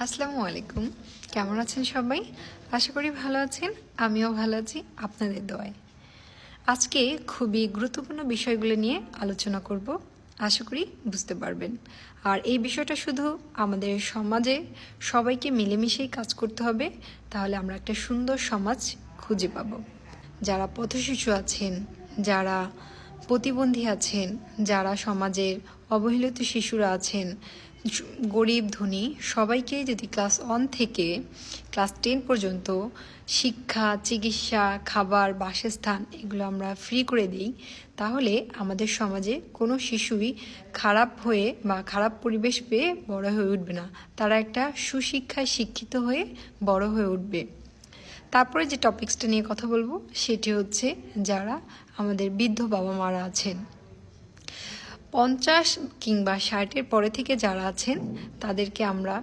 আসসালামু আলাইকুম। কেমন আছেন সবাই? আশা করি ভালো আছেন। আমিও ভালো আছি আপনাদের দোয়ায়। আজকে খুবই গুরুত্বপূর্ণ বিষয়গুলো নিয়ে আলোচনা করব। আশা করি বুঝতে পারবেন। আর এই বিষয়টা শুধু আমাদের সমাজে সবাইকে মিলেমিশেই কাজ করতে হবে, তাহলে আমরা একটা সুন্দর সমাজ খুঁজে পাব। যারা পথশিশু আছেন, যারা প্রতিবন্ধী আছেন, যারা সমাজের অবহেলিত শিশুরা আছেন গরিব, ধনী, সবাইকে যদি ক্লাস ওয়ান থেকে ক্লাস টেন পর্যন্ত শিক্ষা, চিকিৎসা, খাবার, বাসস্থান এগুলো আমরা ফ্রি করে দিই, তাহলে আমাদের সমাজে কোনো শিশুই খারাপ হয়ে বা খারাপ পরিবেশ পেয়ে বড় হয়ে উঠবে না। তারা একটা সুশিক্ষায় শিক্ষিত হয়ে বড় হয়ে উঠবে। তারপরে যে টপিক্সটা নিয়ে কথা বলব, সেটি হচ্ছে যারা আমাদের বৃদ্ধ বাবা মারা আছেন। পঞ্চাশ কিংবা ষাটের পরে থেকে যারা আছেন, তাদেরকে আমরা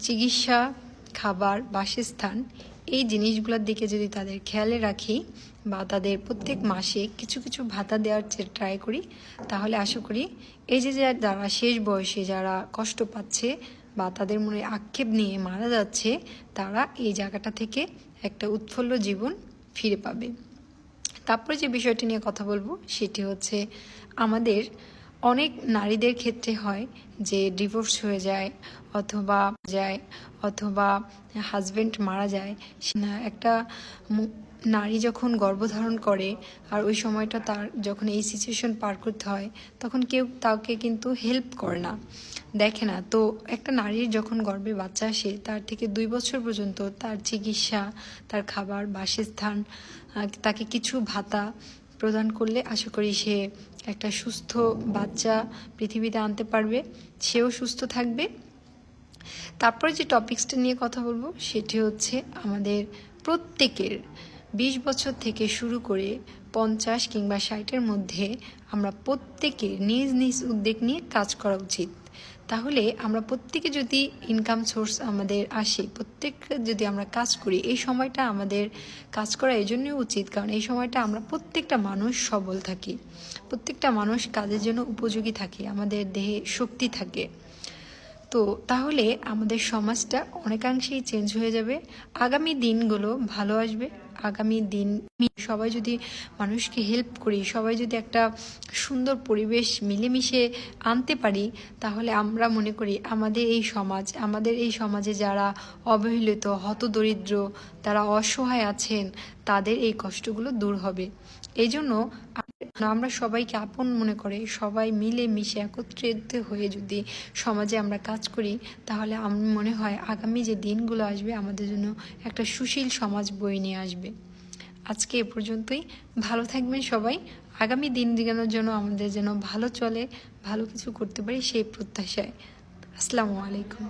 চিকিৎসা, খাবার, বাসস্থান এই জিনিসগুলোর দিকে যদি তাদের খেয়ালে রাখি বা তাদের প্রত্যেক মাসে কিছু কিছু ভাতা দেওয়ার ট্রাই করি, তাহলে আশা করি এই যে যা- যারা শেষ বয়সে যারা কষ্ট পাচ্ছে বা তাদের মনে আক্ষেপ নিয়ে মারা যাচ্ছে, তারা এই জায়গাটা থেকে একটা উৎফুল্ল জীবন ফিরে পাবে। তারপরে যে বিষয়টি নিয়ে কথা বলব, সেটি হচ্ছে আমাদের অনেক নারীদের ক্ষেত্রে হয় যে ডিভোর্স হয়ে যায় অথবা যায় অথবা হাজবেন্ড মারা যায়। একটা নারী যখন গর্ভধারণ করে আর ওই সময়টা তার যখন এই সিচুয়েশন পার করতে হয়, তখন কেউ তাকে কিন্তু হেল্প করে না। দেখে না। তো একটা নারীর যখন গর্ভে বাচ্চা আসে, তার থেকে দুই বছর পর্যন্ত তার চিকিৎসা, তার খাবার, বাসস্থান তাকে কিছু ভাতা প্রদান করলে আশা করি সে একটা সুস্থ বাচ্চা পৃথিবীতে আনতে পারবে, সেও সুস্থ থাকবে। তারপরে যে টপিক্সটা নিয়ে কথা বলব, সেটি হচ্ছে আমাদের প্রত্যেকের বিশ বছর থেকে শুরু করে পঞ্চাশ কিংবা ষাটের মধ্যে আমরা প্রত্যেকের নিজ নিজ উদ্যোগ নিয়ে কাজ করা উচিত। তাহলে আমরা প্রত্যেকে যদি ইনকাম সোর্স আমাদের আসে প্রত্যেক যদি আমরা কাজ করি, এই সময়টা আমাদের কাজ করা এই জন্যই উচিত। কারণ এই সময়টা আমরা প্রত্যেকটা মানুষ সবল থাকি। প্রত্যেকটা মানুষ কাজের জন্য উপযোগী থাকে, আমাদের দেহে শক্তি থাকে। তো তাহলে আমাদের সমাজটা অনেকাংশেই চেঞ্জ হয়ে যাবে। আগামী দিনগুলো ভালো আসবে। আগামী দিন সবাই যদি মানুষকে হেল্প করি, সবাই যদি একটা সুন্দর পরিবেশ মিলেমিশে আনতে পারি, তাহলে আমরা মনে করি আমাদের এই সমাজ, আমাদের এই সমাজে যারা অবহেলিত, হতদরিদ্র, তারা অসহায় আছেন, তাদের এই কষ্টগুলো দূর হবে। এই জন্য আমরা সবাইকে আপন মনে করে সবাই মিলে মিশে একত্রিত হয়ে যদি সমাজে আমরা কাজ করি, তাহলে আমি মনে হয় আগামী যে দিনগুলো আসবে আমাদের জন্য একটা সুশীল সমাজ বয়ে নিয়ে আসবে। আজকে এ পর্যন্তই। ভালো থাকবেন সবাই। আগামী দিন দিগানোর জন্য আমাদের যেন ভালো চলে, ভালো কিছু করতে পারি সেই প্রত্যাশায়। আসসালামু আলাইকুম।